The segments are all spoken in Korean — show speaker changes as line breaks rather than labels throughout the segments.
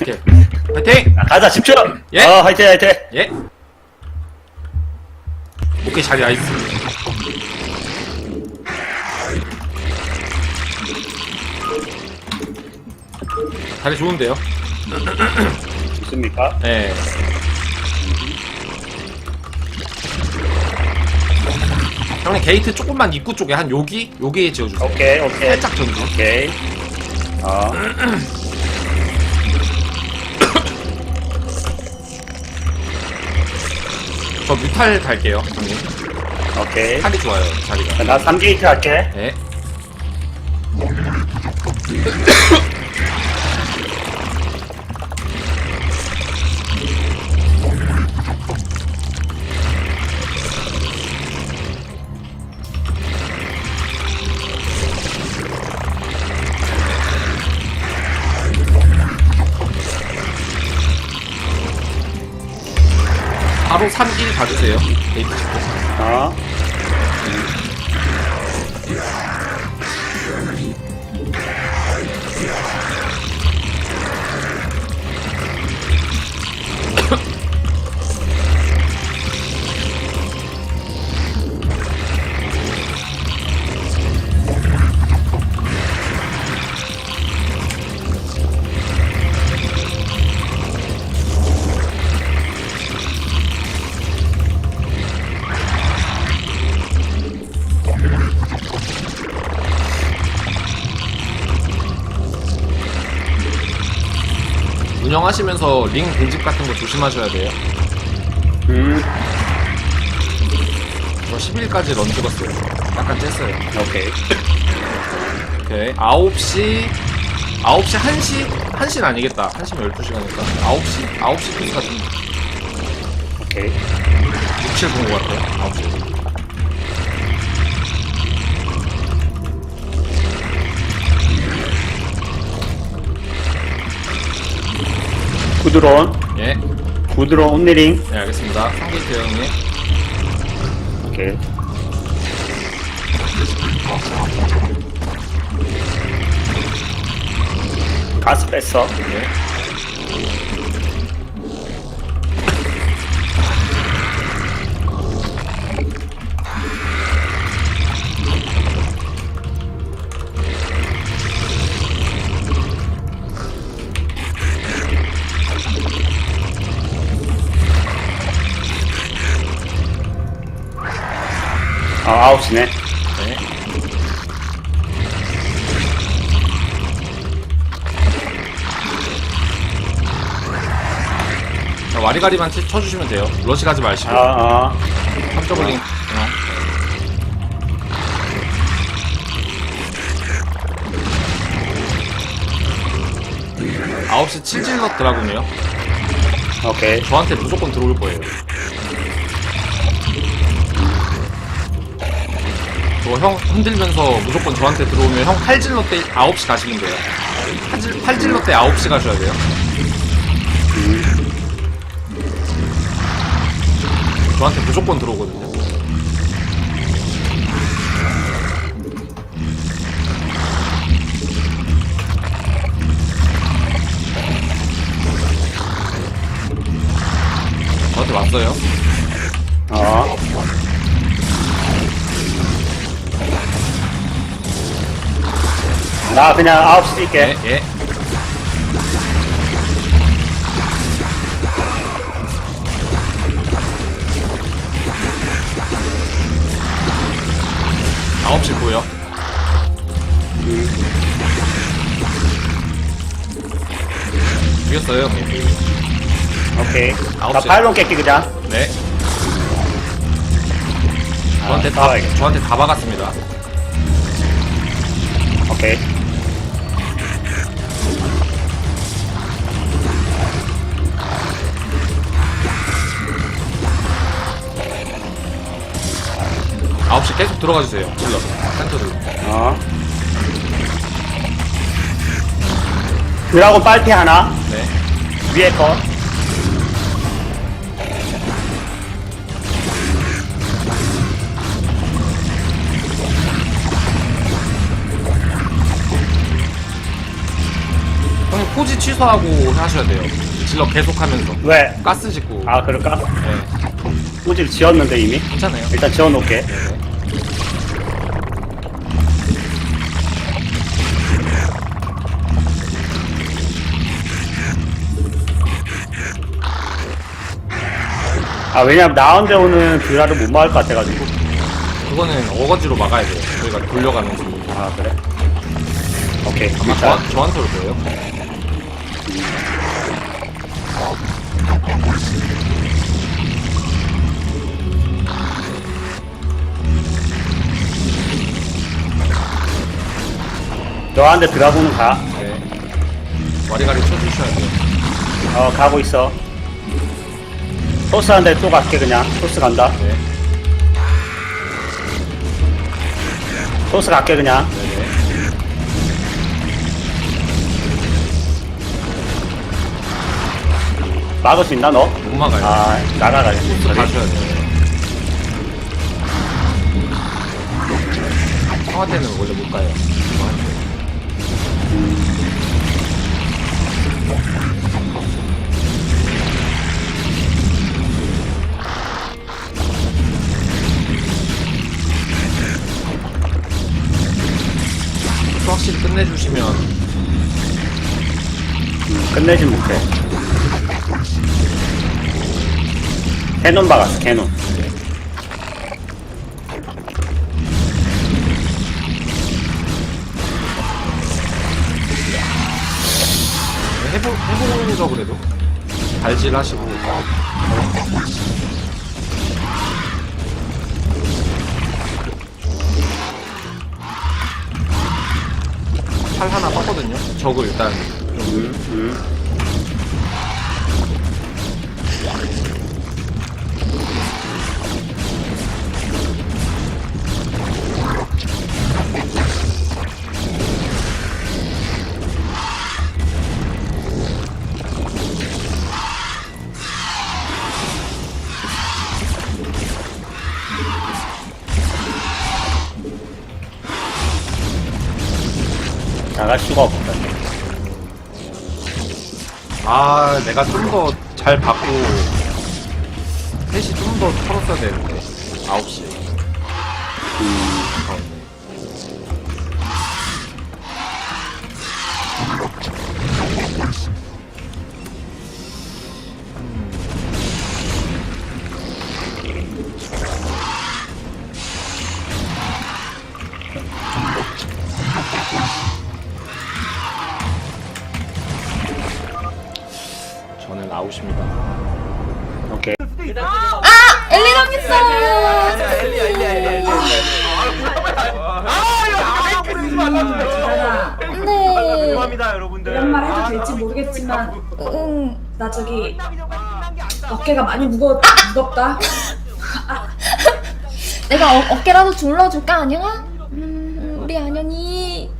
오케이. 파이팅!
아, 가자 집중.
예.
어 화이팅 화이팅.
예. 오케이, 자리 나이스. 자리 좋은데요?
좋습니까?
예. 형님 게이트 조금만 입구 쪽에 한 여기 여기에 지어주세요.
오케이 오케이
살짝 전주.
오케이. 어
저 뮤탈 갈게요, 형님.
오케이.
탈이 좋아요, 자리가.
나 3게이트 할게.
네. 바로 3길 가주세요. 데이트 찍고.
어.
운영하시면서 링 빈집 같은 거 조심하셔야 돼요.
음.
저 10일까지 런 찍었어요. 약간 쬐어요.
오케이.
오케이. 9시, 9시 1시, 1시는 아니겠다. 1시면 12시간이니까. 9시, 9시 코스가 좀
오케이.
6, 7 본것 같아요. 9시.
구드론.
예.
구드론 온리링.
네, 알겠습니다. 상게이트 형님.
오케이. 가스 뺐어.
네.
아 아홉시네.
네. 자, 와리가리만 치- 쳐주시면 돼요. 러시 가지 마시고.
아 아.
3점을 링. 어. 아홉 시 칠질럿 드라군이요.
오케이.
저한테 무조건 들어올 거예요. 저거 형 흔들면서 무조건 저한테 들어오면 형 팔질럿 때 9시 가시면 돼요. 팔질, 팔질럿 때 9시 가셔야 돼요. 저한테 무조건 들어오거든요. 저한테 왔어요.
어. 나 그냥 아홉시 뛸게.
예, 예. 아홉 시 보여. 죽였어요, 형님.
오케이.
아홉
나
시.
팔론 깰게 그냥.
네. 저한테
아,
다,
싸워야겠다.
저한테 다 박았습니다.
오케이.
시 계속 들어가 주세요. 질러. 센터들.
어. 드라곤 빨피 하나.
네.
위에 거.
형님 포지 포지 취소하고 하셔야 돼요. 질러 계속하면서
왜?
가스 짓고.
아 그럴까?
네,
꼬지를 지었는데 이미
괜찮아요.
일단 지어놓을게
네
아 왜냐면 나온데 오는 뷰라를 못 막을 것 같아가지고
그거는 어거지로 막아야 돼요. 저희가 돌려가는 중.
아 그래? 오케이
아마
일단
저한, 저한테 올 거예요.
너한테 드라곤은 가.
네. 와리가리 쳐주셔야 돼요.
어 가고 있어. 토스한테 또 갈게 그냥. 토스 간다.
네.
토스 갈게 그냥.
네네.
막을 수 있나 너?
못 막아요.
아 나가가지고.
또 가셔야 돼요. 청와대는 원래 못 가요. 또 확실히 끝내주시면
끝내진 못해. 캐논 박았어 캐논.
해보, 해보죠 그래도 발질하시고 팔 하나 떴거든요. 저거 일단. 좀
나갈 수가 없다.
아 내가 좀 더 잘 받고 셋이 좀 더 털었어야 되는데 9시 아 아웃입니다
오케이.
엘리 당했어. 네.
죄송합니다 여러분들
이런 말 해도 될지 모르겠지만
응.
나 저기 어깨가 많이 무거 무겁다.
내가 어, 어깨라도 둘러줄까 안영아? 음, 우리 안영이.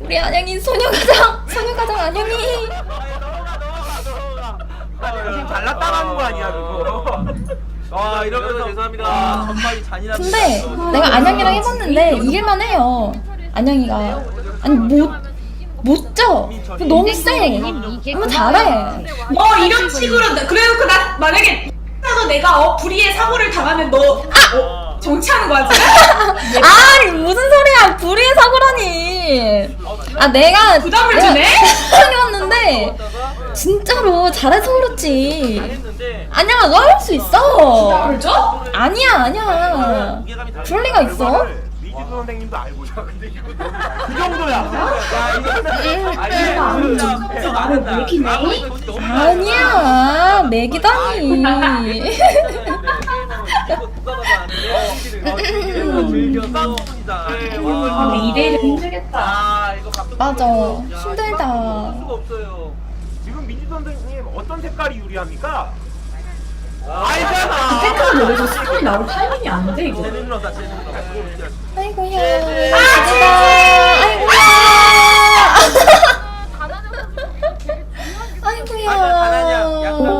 우리 안영이 소녀가장. 소녀가장 안영이.
지금 잘났다가는 거 아니야 그거 아 이러면서 죄송합니다 전반이 잔인한
근데 내가 안영이랑 해봤는데 이길만 해요. 안영이가. 아니 못. 못 져. 너무 세. 너무 잘해.
어 이런 식으로 나- 그래놓고 나 만약에 하고 내가 어 불의의 사고를 당하면 너 어, 정치하는 거야 지금?
아 무슨 소리야 불의의 사고라니 아 내가
부담을
내가
주네?
사랑해왔는데 진짜로 잘해서 그렇지.
했는데
아니야 너 할 수 있어.
줘?
아니야 아니야.
무게감이 다르
그럴 리가 있어.
선생님도 알고 자. 근데 이거 너무 그 정도야. 야 이거
내가 아는 척하면서 나를 내기네?
아니야. 매기다니
아 근데 2대1은 힘들겠다.
아 이거 각도
맞아.
야,
힘들다.
이거 수가 없어요. 지금 민지 선생님 어떤 색깔이 유리합니까? 알잖아.
테크를 노래서 스톤이 나올 타이밍이 안 돼 이거.
제 눈으로 다, 제 눈으로 다.
아이고야 아